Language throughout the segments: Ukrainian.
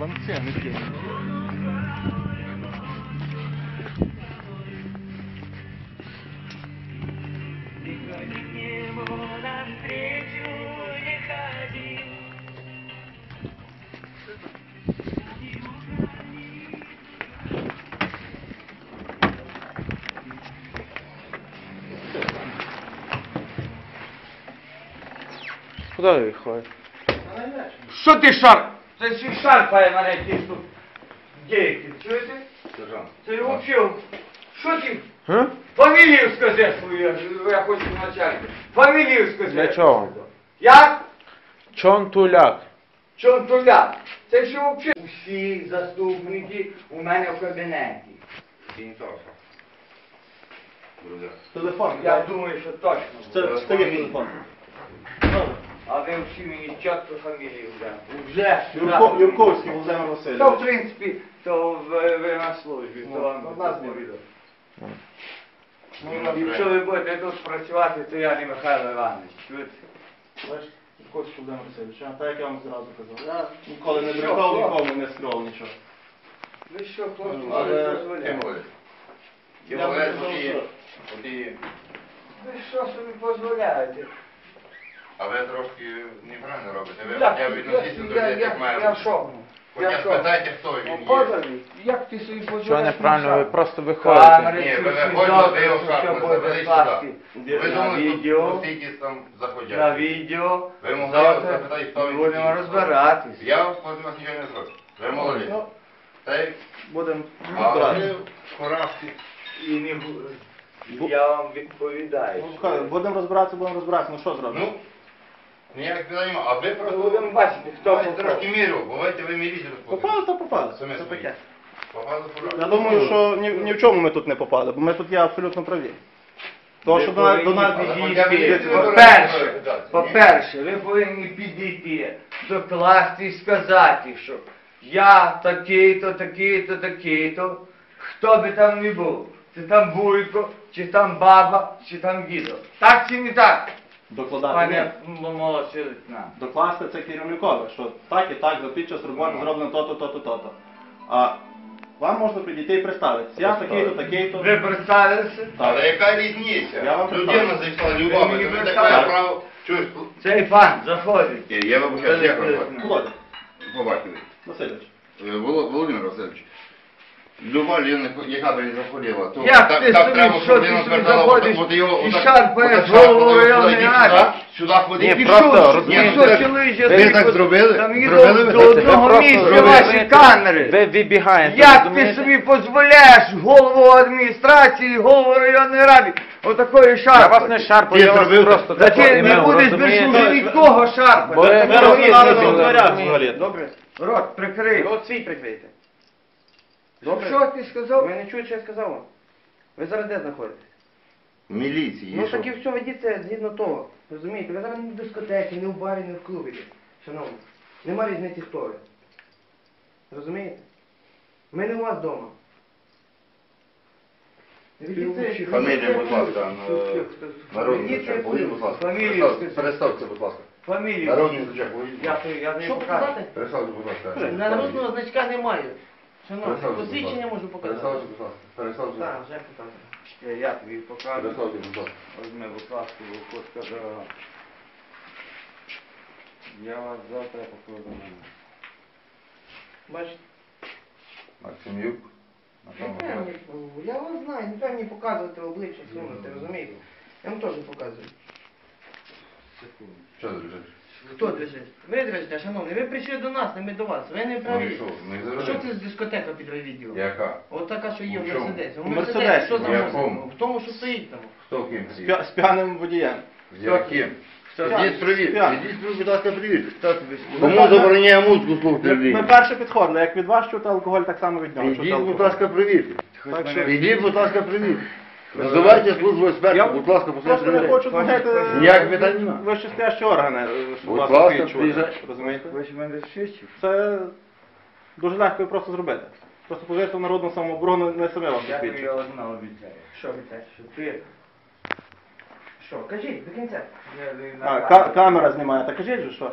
Ланце, не п'є. Куди ви ходите? Що ти шар? Це ще шарпає мене ті тут. Дійки, чуєте? Сержант. Це взагалі. Що ти? Га? Фамілію скажи свою, я хочу начальник. Фамілію скажи. Для чого? Як? Чонтуляк. Чонтуляк. Це що взагалі? Усі заступники у мене в кабінеті. Телефон. Я думаю, що точно. Це, це телефон. А ви всі мені чітко фамілію вже. Вже. Юрко, Юрковський Володимир То, в принципі, то ви, ви на службі, то Ну, вам ну, нас не відповідно. Ну, Якщо ви будете тут працювати, то я не Михайло Іванович. Чуєте? Бачите, Юрковський Володимир Васильович. А так як я вам зразу казав. Я ніколи не брехав, нікому не скривав нічого. Ви що, хлопці, Ну, ви але- дозволяєте? Я би що що- от Ви що собі дозволяєте? А ви трошки неправильно робите. Ви Як, хоча б відносіться до я, людей, я, як має я бути. Я Хоча спитайте, хто він Ну, є. як ти собі дозволяєш? Що неправильно, ви просто виходите. Камери, Ні, ви всі виходите, записи, ви його що буде завели. Ви На думали, відео. тут стільки там На заходять. відео. Ви могли Завтра запитати, хто він Будемо такий. розбиратись. Я вас проти вас нічого не зроблю. Ви молоді. Ну, Та й Будемо а ви розбиратися. поразки. І не бу- я вам відповідаю. Ну, Будемо розбиратися, будемо розбиратися. Ну що зробимо? Ну, ніяких питань нема. А ви просто Будемо бачити, хто попав. трошки міру. Бувайте ви міріть Попали, то попали. Самі Це таке. Попали в Я думаю, що ні, ні в чому ми тут не попали, бо ми тут є абсолютно праві. То, що до нас, до нас По-перше, по-перше, ви повинні підійти до класти і сказати, що я такий-то, такий-то, такий-то, хто би там не був. Чи там Буйко, чи там баба, чи там дідо. Так чи не так, докладати. пане Ні. м- молодший? Докласти це керівникове, що так і так, за під час роботи зроблено то-то, то-то, то-то. А вам можна підійти і представитися. Я такий-то, такий-то. Ви представилися? Але яка різниця? Я вам Людина представлю. зайшла Ви любами, мені то він так право. Чуєш? Цей пан заходить. Ні, Я вибачаюсь, як? Володя Побачили. Васильович. Е, Володимир Васильович, люба людина, яка б не заходила, то Як так, ти так собі, треба, що щоб ти собі звертала, заходиш от його і отак- шарпаєш отак шарпаєш, головою сюди, районної йдіть ради? сюди, Сюди ходіть. Ні, просто розумієте, ви- ви так зробили? Там Зробили ви? до Це Ви одного просто місця розумієте, ваші камери. Ви вибігаєте. Як ти розумієте? собі дозволяєш голову адміністрації, голову районної ради отакої Я вас не шарпаю, Ти я вас зробив просто Та ти не будеш розумієте? більше вже нікого шарпати. Бо ви розумієте. Добре. Рот прикрий. От свій прикрийте. Добре. Що ти сказав? Ви не чуєте, що я сказав вам? Ви зараз де знаходитесь? Міліції. Ну так і все, ведіться згідно того. Розумієте, ви зараз не в дискотеці, не в барі, не в клубі. Шановні. Нема різниці хто ви. Розумієте? Ми не у вас вдома. Ведіться- Фамілія, будь ласка, на- народний Ведіться звичай, будь ласка. Фамілію Перестав- Переставте, будь ласка. Фамілію. Народний звичай. Я, тобі- я Що показати? Переставте, будь ласка. Народного значка немає. Переставте, посвідчення можу показати. Переставте, будь ласка. Так, вже показую. Я, я тобі покажу. Переставте, будь ласка. Возьми, будь ласка, бо кошка дорога. Я вас завтра покладу. Бачите? Максимюк. Треба Я вас знаю, не треба мені показувати обличчя, сунути, розумієте? Я вам теж показую. Що ти лежиш? Хто дрижить? Ви дрижите, шановні, ви прийшли до нас, не ми до вас. Ви не Ну і праві. що? Ну Що завжди. це з дискотека під відео? Яка? От така, що є в У чому? Мерседесі. У У Мерседесі, Мерседесі. що за В якому? В тому, що стоїть там. Хто ким? З п'я- З п'яним водієм. З яким? Ідіть привіт. Ідіть, будь ласка, привіт. Кому забороняє музику слухати Ми, людей? ми перше підходили, як від вас чути алкоголь, так само від нього. чути Ідіть, будь алкоголь. ласка, привіт. Так що- Ідіть, будь ласка, привіт. Розвивайте службу Я експерта, будь ласка, Просто послухайте не людей. хочу, знаєте, Ніяк питань нема. вищестоящі органи, е, щоб Будь вас ласка, розумієте? Ви ж мене шишчі? Це дуже легко і просто зробити. Просто повірте в народну самооборону не саме вас Я тобі освічує. обіцяю. Що ви те? Що ти Що, кажіть, до кінця. я А, ка- камера знімає, так кажіть же що?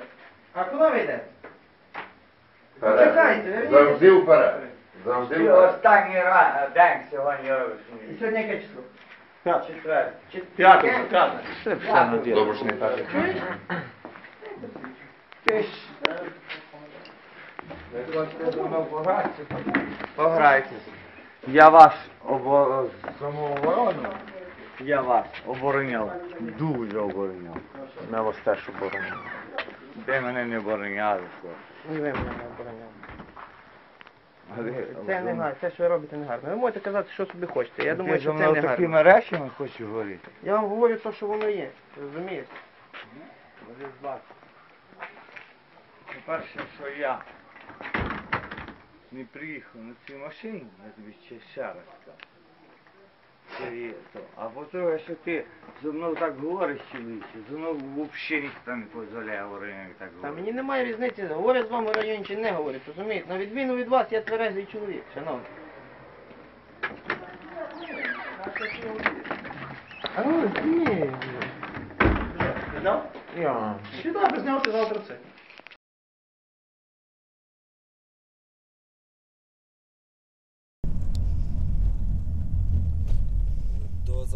А куди ви йдете? Чекайте, верніться. Завжди вперед. Завжди останній ра- день сьогодні І сьогодні яке число? П'ятий. Четвер. Чи- П'ятий, Все все на діло. Добре, що не так. Чуєш? Ти ж... Пограйтеся. Я вас обо... самооборону. Я вас обороняв. Дуже обороняв. Ми вас теж оборонимо. Де мене не обороняли, хлопці. Ні, ви мене не обороняли. Це не гарно, це що ви робите, не гарно. Ви можете казати, що собі хочете. Я думаю, що це не гарно. такими речами хочу говорити. Я вам говорю те, що воно є. Розумієте? Ви ж бачите. По-перше, що я не приїхав на цій машині, я тобі ще, ще раз скажу. То. А по-друге, що ти зі мною так говориш чоловіче, зі мною взагалі ніхто не дозволяє говорити так Та мені немає різниці, говорять з вами в районі чи не говорять, розумієте? На відміну від вас, я тверезий чоловік, шановний. А ну, ні. Чи добре, зняв завтра це.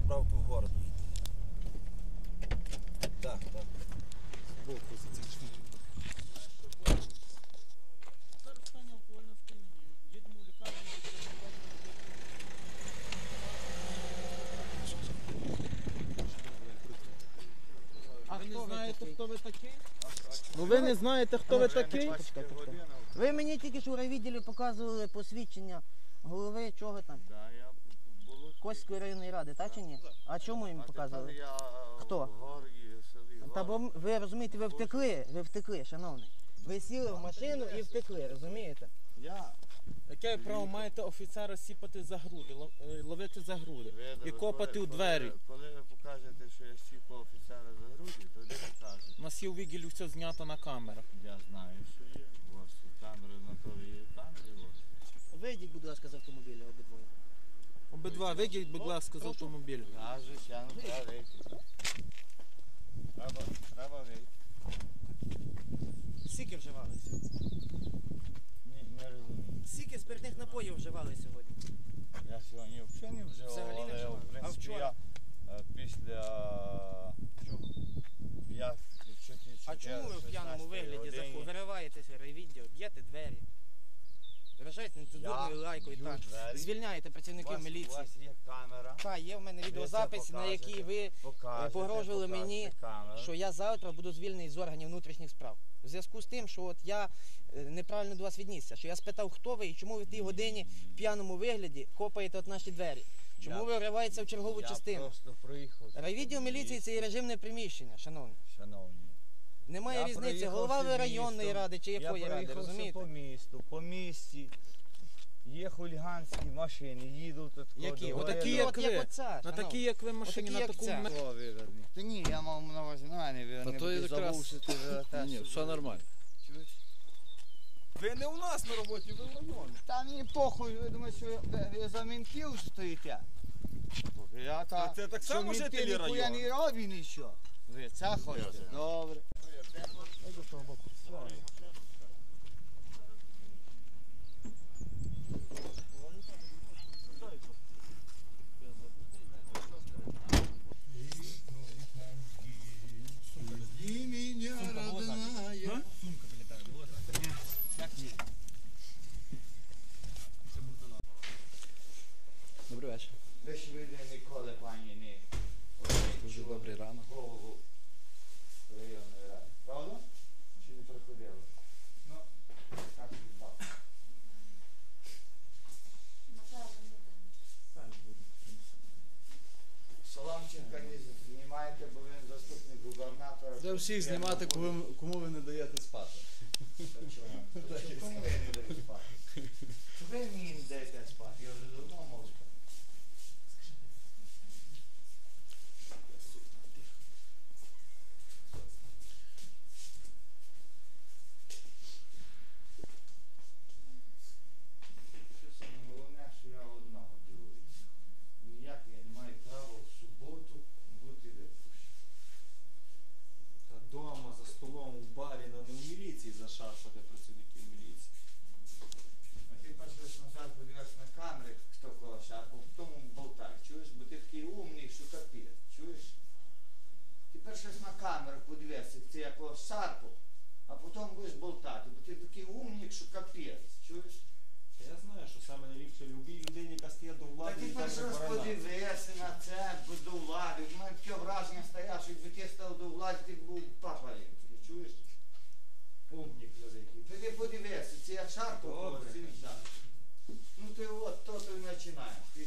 До заправки в город. Так, так. Збоку за цих шматів. А ви не знаєте, хто ви такий? Ну ви не знаєте, хто ви такий? Ви мені тільки що у райвідділі показували посвідчення голови чого там? Коської районної ради, так чи ні? А чому їм показували? Хто? Та бо ви розумієте, ви втекли, ви втекли, шановний. Ви сіли в машину і втекли, розумієте? Яке ви право маєте офіцера сіпати за груди, е, ловити за груди і копати у двері? Коли ви покажете, що я сіпав офіцера за груді, тоді покажете. У нас є у відділі все знято на камерах. Я знаю, що є. У вас камери на то є камери. у вас. Вийдіть, будь ласка, з автомобіля обидвоє. Обидва вийдіть, будь ласка, з автомобіля. Кажуть, звичайно, треба вийти. Треба, треба вийти. Скільки вживалися? Ні, не розумію. Скільки спиртних напоїв вживали сьогодні? Я сьогодні взагалі не вживав, Взагалі не але вживав? в А принципі вчора? я е, після чого? Я чотири- А чому ви в п'яному 16 вигляді годині заху- вириваєтеся райвідділ, б'єте двері? Виражаєте б'ю так. двері. Звільняєте працівників вас, у міліції. вас є камера. Так, є в мене відеозапис, на якій ви Покажете, погрожували покажете мені, камеру. що я завтра буду звільнений з органів внутрішніх справ. У зв'язку з тим, що от я е, неправильно до вас віднісся, що я спитав, хто ви і чому ви в тій годині в п'яному вигляді хопаєте от наші двері. Чому Я- ви вриваєтеся в чергову я частину? просто проїхав. Райвідділ міліції це є режимне приміщення, шановні. Шановні. Немає Я різниці, голова ви районної містом. ради чи якої ради, розумієте? по місту, по місті. Є хуліганські машини, їдуть тут. Які? Отакі, як як ви. На шановні. такій, як ви машині, на О, виверни. Та ні, я мав на увазі, ну, не, не, не то якраз- забув, що ти вже Ні, все нормально. Чуєш? Ви не у нас на роботі, ви в районі. Та мені похуй, ви думаєте, що ви, ви за ментів стоїте? Я та, Та це так що само менти жителі ніхуя району. не роблять нічого. Ви це хочете? Добре. Добрий вечір. Ви ж ви ніколи, пані, не Дуже добрий ранок. голову районної ради. Правда? Чи не приходили? Ну, так і так. Соломченка не знімаєте, бо він заступник губернатора. Де всіх знімати, кому, кому ви не даєте спати. Чому? Чому ви не даєте спати? Ви мені не даєте спати, я вже давно можу спати. Що саме головне, що я одного дивуюся. Ніяк я не маю права в суботу бути випущеним. Та дома, за столом, у барі, на не в міліції зашарпати працівників міліції. шарпу, тому болтай, чуєш, бо ти такий умний, що капець, чуєш? Ти перше раз на камеру подивися, це якогось шарпу, а потім будеш болтати, бо ти такий умник, що капець, чуєш? Я знаю, що саме найліпше любій людині, яка стає до Та влади, ти і так перший раз вибирає. подивися на це, бо до влади. У мене таке враження стояло, що якби ти став до влади, ти б був папа римський, чуєш? Умник великий. Та ти подивися, це як шарпу Добре. говорить, він так. Ну ти от, то ти починаєш. Ти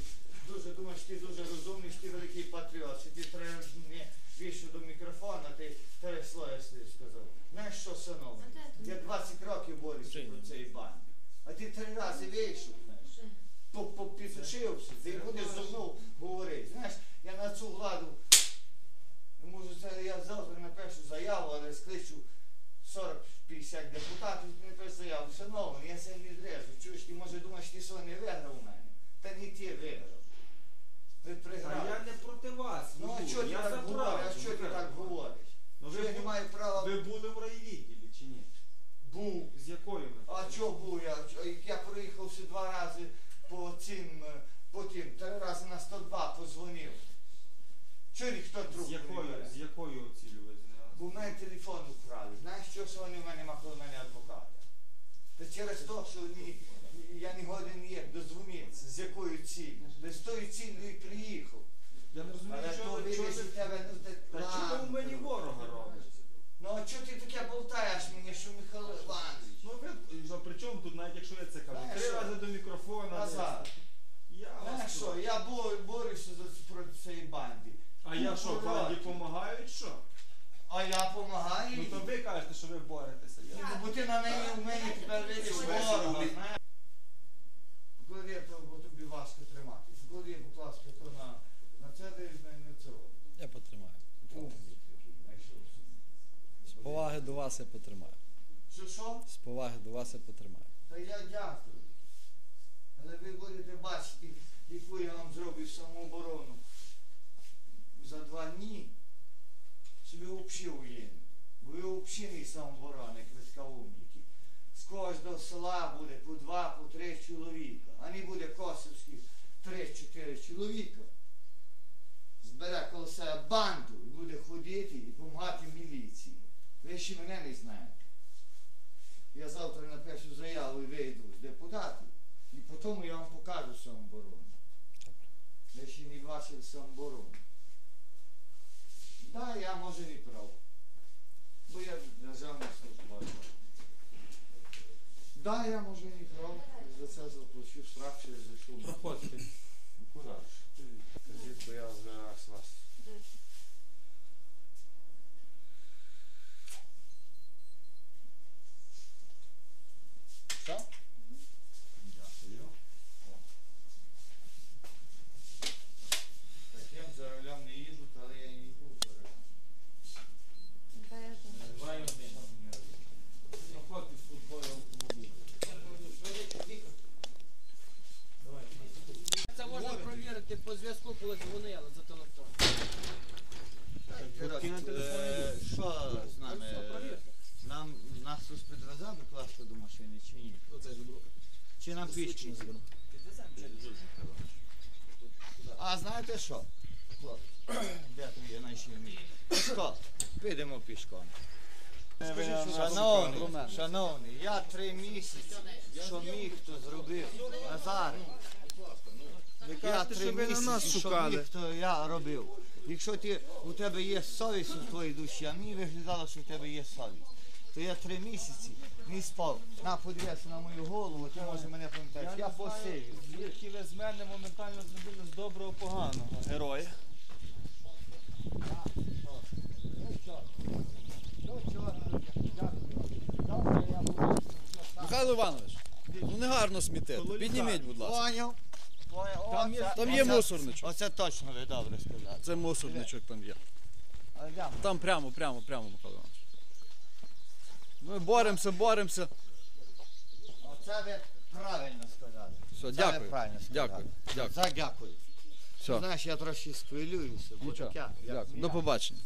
дуже думаєш, ти дуже розумний, що ти великий патріот, що ти треба не вийшов до мікрофона, ти три слова слів сказав. Знаєш що, синок? Я 20 років борюся про цей банді. А ти три рази вийшов, знаєш. Ти будеш зо мною говорити. Знаєш, я на цю владу, ну, може це я завтра напишу заяву, але скличу 40-50 депутатів, ти напишу заяву. Шановний, я це не відрежу. Чуєш, ти може думаєш, ти що не виграв у мене. Та не ти виграв. Ви А я не проти вас. Ну а чого ти так говориш? А чого ти так говориш? Ну, Що ви я не маю права Ви були в райвідділі чи ні? був. З якою метою? А чого був я? Чо- Я проїхав ще два рази по цим, е, потім три рази на 102 позвонив. Чого ніхто З трубку не якою, бере? з якою цілею ви? Бо в мене телефон украли. Знаєш, що що вони в мене махали в мене адвоката? Та через те, що ні, я не годен є дозвонитися, з якою ціллю. Та з тою ціллю і приїхав. Я не розумію, Але чого то ви, чого видиш, у тебе, ну так, Та чого ви ладно. мені ворога робите? Ну а чого ти таке болтаєш мені, що Михайло Іванович? Ну ви, ну, при чому тут, навіть якщо я це кажу, Знаєш три що? рази до мікрофона. Назад. Я Знаєш вас що, проти. я бо- борюся за проти цієї банди. А я що, Купу банді років. допомагають, що? А я допомагаю. Ну то ви кажете, що ви боретеся. Я... Ну, бо ти на неї в мене тепер видиш ворога, знаєш. Вклади, то бо тобі важко тримати. Вклади, будь ласка, то на, на це десь на, на цього. Я потримаю. Умний такий, знайшовся. З поваги до вас я потримаю. Що що? З поваги до вас я потримаю. Та я дякую. Але ви будете бачити, яку я вам зроблю самооборону за два дні, що ви взагалі уєнні. Бо ви взагалі не самооборона, як ви. З кожного села буде по два, по три чоловіка. А не буде косівських три-чотири чоловіка. Збере коло себе банду і буде ходити і допомагати міліції. Ви ще мене не знаєте. Я завтра напишу заяву і вийду депутатів. І потім я вам покажу самооборону. Ви ще не бачили самооборону. Так, да, я може не прав. Бо я державний службовець. Так, да, я може не прав. За це заплачу штраф через зайшов. Проходьте. Куди? Скажіть, бо я зараз вас. Що? Дякую. Таким за рулем не їжджу, але я і не був за рулем. Два і один. Проходьте з футболом автомобіль. Це можна перевірити по зв'язку, коли дзвонили за телефон. Е, Що з нами? Нам нас хтось підвезе класти до машини чи ні? Чи нам пішки? А знаєте що? Хлопці, де тут є наші вміють? Пішком. Підемо пішком. Шановний, шановний, я три місяці, що міг, то зробив. Назар, я три місяці, що міг, то я робив. Якщо ти, у тебе є совість у твоїй душі, а мені виглядало, що у тебе є совість, то я три місяці не спав. На, подивися на мою голову, ти може мене пам'ятаєш. Я посивів. Які ви з мене моментально зробили з доброго поганого героя. Михайло Іванович, ну не гарно смітити. Підніміть, будь ласка. Поняв? Там є- там є оце- мусорничок. Оце точно ви добре сказали. Це мусорничок там є. Там прямо, прямо, прямо, Михайло Іванович. Ми боремося, боремося. Оце ви правильно сказали. Все, Це ви дякую. правильно сказали. Дякую. Дякую. За дякую. Все. Знаєш, я трошки схвилююся, бо Нічого. таке. як Дякую. До побачення.